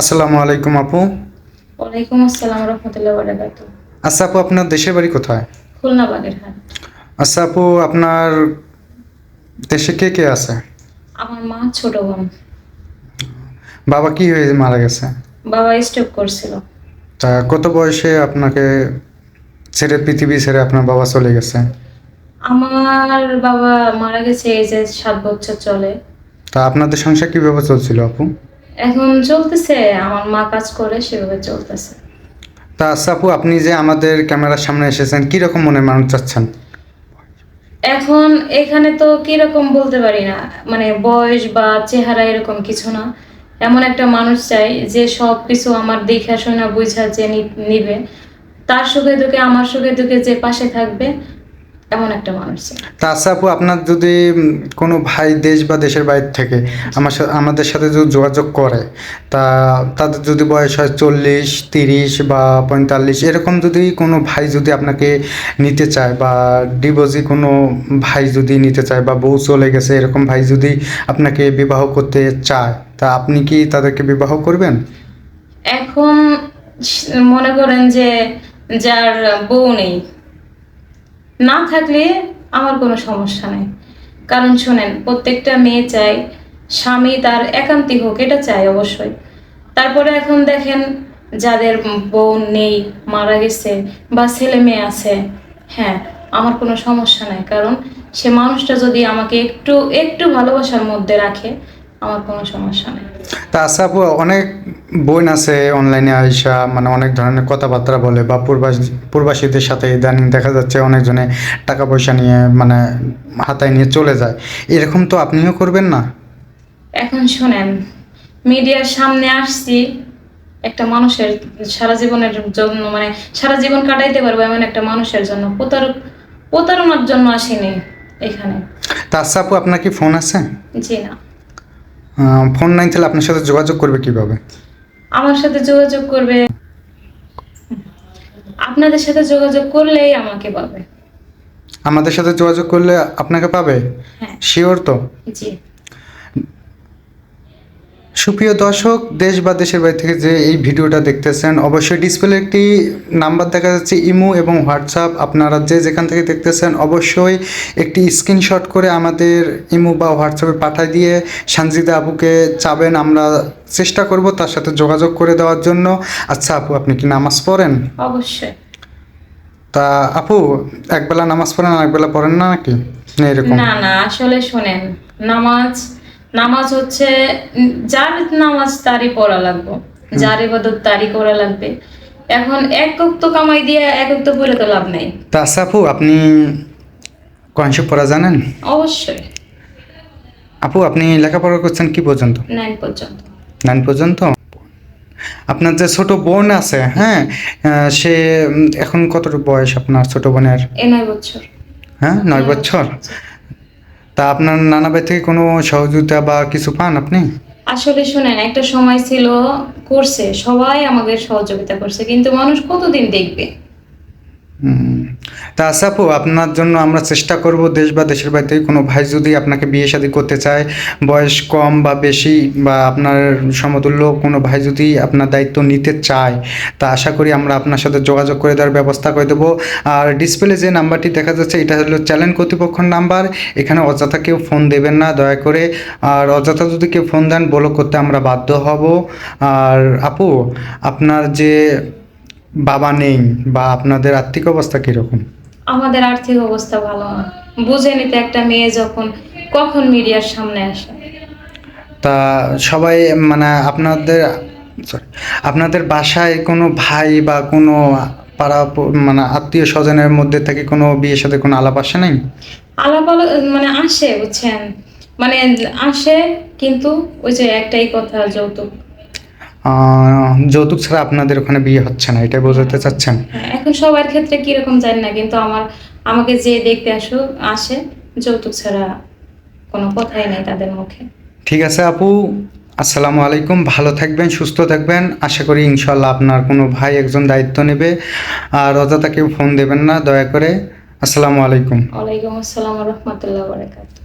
আসসালামু আলাইকুম আপু। ওয়ালাইকুম আসসালাম রহমতুল্লাহ বারাকাত আচ্ছা আপু আপনার দেশের বাড়ি কোথায়? খুলনা বাগেরহাট। আচ্ছা আপু আপনার দেশে কে কে আছে? আমার মা ছোট বোন। বাবা কি হয়ে মারা গেছে? বাবা স্ট্রোক করছিল। তা কত বয়সে আপনাকে ছেড়ে পৃথিবী ছেড়ে আপনার বাবা চলে গেছে? আমার বাবা মারা গেছে এই যে সাত বছর চলে। তা আপনাদের সংসার কীভাবে চলছিল আপু? এখন চলতেছে আমার মা কাজ করে সেভাবে চলতেছে। তা আপু আপনি যে আমাদের ক্যামেরার সামনে এসেছেন কীরকম মনে মানুষ চাচ্ছেন? এখন এখানে তো কীরকম বলতে পারি না মানে বয়স বা চেহারা এরকম কিছু না। এমন একটা মানুষ চাই যে সব কিছু আমার দেখা শোনা বুঝা যে নিবে। তার সুখে দুঃখে আমার সুখে দুঃখে যে পাশে থাকবে এমন একটা মানুষ। তা আচ্ছা আপু আপনার যদি কোনো ভাই দেশ বা দেশের বাইরে থেকে আমার আমাদের সাথে যদি যোগাযোগ করে তা তাদের যদি বয়স হয় চল্লিশ তিরিশ বা পঁয়তাল্লিশ এরকম যদি কোনো ভাই যদি আপনাকে নিতে চায় বা ডিভোর্সি কোনো ভাই যদি নিতে চায় বা বউ চলে গেছে এরকম ভাই যদি আপনাকে বিবাহ করতে চায় তা আপনি কি তাদেরকে বিবাহ করবেন? এখন মনে করেন যে যার বউ নেই না থাকলে আমার কোনো সমস্যা নেই। কারণ শোনেন, প্রত্যেকটা মেয়ে চায় স্বামী তার একান্তি হোক, এটা চাই অবশ্যই। তারপরে এখন দেখেন যাদের বোন নেই, মারা গেছে বা ছেলে মেয়ে আছে হ্যাঁ আমার কোনো সমস্যা নাই। কারণ সে মানুষটা যদি আমাকে একটু একটু ভালোবাসার মধ্যে রাখে, আমার কোনো সমস্যা নেই। তা আচ্ছা আপু অনেক বোন আছে অনলাইনে আইসা মানে অনেক ধরনের কথাবার্তা বলে বা পূর্বাসী পূর্বাসীদের সাথে ইদানিং দেখা যাচ্ছে অনেকজনে টাকা পয়সা নিয়ে মানে হাতায় নিয়ে চলে যায়। এরকম তো আপনিও করবেন না? এখন শোনেন মিডিয়ার সামনে আসছি একটা মানুষের সারা জীবনের জন্য মানে সারা জীবন কাটাইতে পারব এমন একটা মানুষের জন্য প্রতার প্রতারণার জন্য আসিনি এখানে। তা আচ্ছা আপু আপনার কি ফোন আছে? জি না। ফোন নাই তাহলে আপনার সাথে যোগাযোগ করবে কীভাবে? আমার সাথে যোগাযোগ করবে। আপনাদের সাথে যোগাযোগ করলেই আমাকে পাবে। আমাদের সাথে যোগাযোগ করলে আপনাকে পাবে? হ্যাঁ। শিওর তো? জি। সুপ্রিয় দর্শক দেশ বা দেশের বাইরে থেকে যে এই ভিডিওটা দেখতেছেন অবশ্যই ডিসপ্লে একটি নাম্বার দেখা যাচ্ছে ইমো এবং হোয়াটসঅ্যাপ। আপনারা যে যেখান থেকে দেখতেছেন অবশ্যই একটি স্ক্রিনশট করে আমাদের ইমো বা হোয়াটসঅ্যাপে পাঠিয়ে দিয়ে সানজিদা আপুকে চাবেন। আমরা চেষ্টা করব তার সাথে যোগাযোগ করে দেওয়ার জন্য। আচ্ছা আপু আপনি কি নামাজ পড়েন? অবশ্যই। তা আপু একবেলা নামাজ পড়েন আর একবেলা পড়েন না নাকি? না এরকম। না না আসলে শোনেন নামাজ নামাজ হচ্ছে যার নামাজ তারই পড়া লাগবে যার ইবাদত তারই করা লাগবে। এখন এক তো কামাই দিয়ে এক তো পড়ে তো লাভ নাই। তা আপু আপনি কনসেপ্ট পড়া জানেন? অবশ্যই। আপু আপনি লেখাপড়া করছেন কি পর্যন্ত? নাইন পর্যন্ত। নাইন পর্যন্ত? আপনার যে ছোট বোন আছে হ্যাঁ সে এখন কতটুকু বয়স আপনার ছোট বোনের? এ নয় বছর। হ্যাঁ নয় বছর। তা আপনার নানা ভাই থেকে কোনো সহযোগিতা বা কিছু পান আপনি আসলে শুনেন, একটা সময় ছিল করছে, সবাই আমাদের সহযোগিতা করছে, কিন্তু মানুষ কতদিন দেখবে। তা আচ্ছা আপু, আপনার জন্য আমরা চেষ্টা করব দেশ বা দেশের বাড়িতে কোনো ভাই যদি আপনাকে বিয়ে শাদী করতে চায়, বয়স কম বা বেশি বা আপনার সমতুল্য কোনো ভাই যদি আপনার দায়িত্ব নিতে চায়, তা আশা করি আমরা আপনার সাথে যোগাযোগ করে দেওয়ার ব্যবস্থা করে দেবো। আর ডিসপ্লে যে নাম্বারটি দেখা যাচ্ছে, এটা হলো চ্যানেল কর্তৃপক্ষের নাম্বার, এখানে অযথা কেউ ফোন দেবেন না, দয়া করে। আর অযথা যদি কেউ ফোন দেন, বলো করতে আমরা বাধ্য হব। আর আপু, আপনার যে বাবা নেই বা আপনাদের আর্থিক অবস্থা কীরকম? আমাদের আর্থিক অবস্থা ভালো না। বুঝে নিতে একটা মেয়ে যখন কখন মিডিয়ার সামনে আসে? তা সবাই মানে আপনাদের sorry, আপনাদের বাসায় কোনো ভাই বা কোনো পাড়া মানে আত্মীয় স্বজনের মধ্যে থেকে কোনো বিয়ের সাথে কোনো আলাপ আসে নাই? আলাপ আলো- মানে আসে বুঝছেন? মানে আসে কিন্তু ওই যে একটাই কথা যৌতুক। যৌতুক ছাড়া আপনাদের ওখানে বিয়ে হচ্ছে না এটাই বোঝাতে চাচ্ছেন? হ্যাঁ, এখন সবার ক্ষেত্রে কীরকম জানি না কিন্তু আমার আমাকে যে দেখতে আসো আসে যৌতুক ছাড়া কোনো কথাই নেই তাদের মুখে। ঠিক আছে আপু আসসালামু আলাইকুম ভালো থাকবেন সুস্থ থাকবেন। আশা করি ইনশাল্লাহ আপনার কোনো ভাই একজন দায়িত্ব নেবে। আর অযথা কেউ ফোন দেবেন না দয়া করে। আসসালামু আলাইকুম। ওয়ালাইকুম আসসালাম রহমতুল্লাহ বারাকাতুহ।